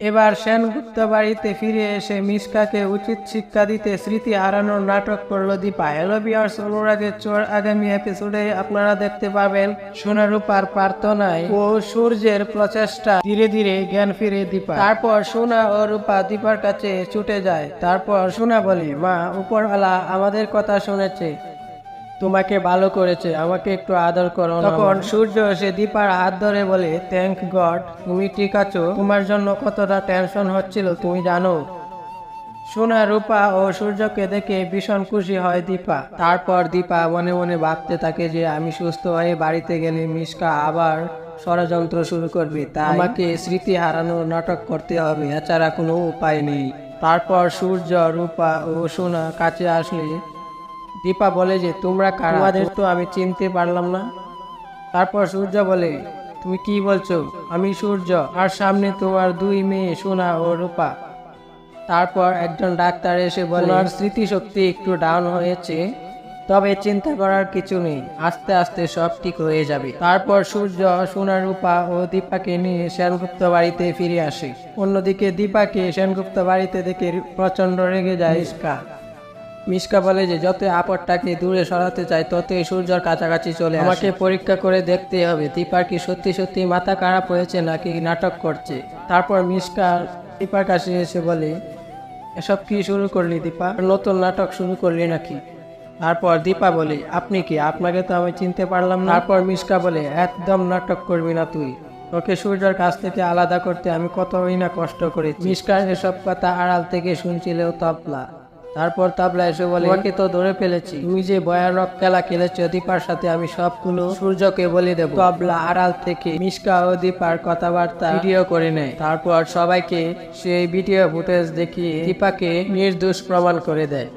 এবার সেনগুপ্ত বাড়িতে ফিরে এসে মিসকাকে উচিত শিক্ষা দিতে স্মৃতি হারানোর নাটক করল দীপা। হ্যালো বিয়ার্স চোর আগামী এপিসোডে আপনারা দেখতে পাবেন সোনারূপার প্রার্থনায় ও সূর্যের প্রচেষ্টা। ধীরে ধীরে জ্ঞান ফিরে দীপা তারপর সোনা ও রূপা দীপার কাছে ছুটে যায়। তারপর সোনা বলে, মা, উপরওয়ালা আমাদের কথা শুনেছে। তোমাকে ভালো করেছে, আমাকে একটু আদর করো তখন সূর্য এসে দীপার হাত ধরে বলে থ্যাংক গড তুমি ঠিক আছো। তোমার জন্য কতটা টেনশন হচ্ছিল, তুমি জানো? সোনা, রূপা ও সূর্যকে দেখে ভীষণ খুশি হয় দীপা। তারপর দীপা মনে মনে ভাবতে থাকে যে, আমি সুস্থ হয়ে বাড়িতে গেলে মিসকা আবার ষড়যন্ত্র শুরু করবে। তাই আমাকে স্মৃতি হারানোর নাটক করতে হবে, এছাড়া কোনো উপায় নেই। তারপর সূর্য, রূপা ও সোনা কাছে আসলে দীপা বলে যে তোমরা কারা? তোমাদের তো আমি চিনতে পারলাম না। তারপর সূর্য বলে তুমি কি বলছো? আমি সূর্য আর সামনে তোমার দুই মেয়ে সোনা ও রূপা। তারপর একজন ডাক্তার এসে বলে ওনার স্মৃতিশক্তি একটু ডাউন হয়েছে তবে চিন্তা করার কিছু নেই আস্তে আস্তে সব ঠিক হয়ে যাবে। তারপর সূর্য সোনা রূপা ও দীপাকে নিয়ে সেনগুপ্ত বাড়িতে ফিরে আসে। অন্যদিকে দীপাকে সেনগুপ্ত বাড়িতে দেখে প্রচণ্ড রেগে যায় ইস্কা মিশকা বলে যে যত আপদটাকে দূরে সরাতে চায় ততই সূর্যর কাছাকাছি চলে। আমাকে পরীক্ষা করে দেখতে হবে, দীপার কি সত্যি সত্যি মাথা খারাপ হয়েছে নাকি নাটক করছে? তারপর মিশকা দীপার কাছে এসে বলে, এসব কি শুরু করলি দীপা? নতুন নাটক শুরু করলি নাকি? তারপর দীপা বলে, আপনি কি? আপনাকে তো আমি চিনতে পারলাম না। তারপর মিশকা বলে, একদম নাটক করবি না তুই। তোকে সূর্যের কাছ থেকে আলাদা করতে আমি কতই না কষ্ট করেছি। মিশকার এসব কথা আড়াল থেকে শুনছিলেও তবলা। তারপর তাবলা এসে বলে তোমাকে তো ধরে ফেলেছি। তুমি যে ভয়ানক খেলা খেলেছ দীপার সাথে আমি সবগুলো সূর্যকে বলে দেব। তবলা আড়াল থেকে মিশকা ও দীপার কথাবার্তা ভিডিও করে নেয়। তারপর সবাইকে সেই ভিডিও ফুটেজ দেখিয়ে দীপাকে নির্দোষ প্রমাণ করে দেয়।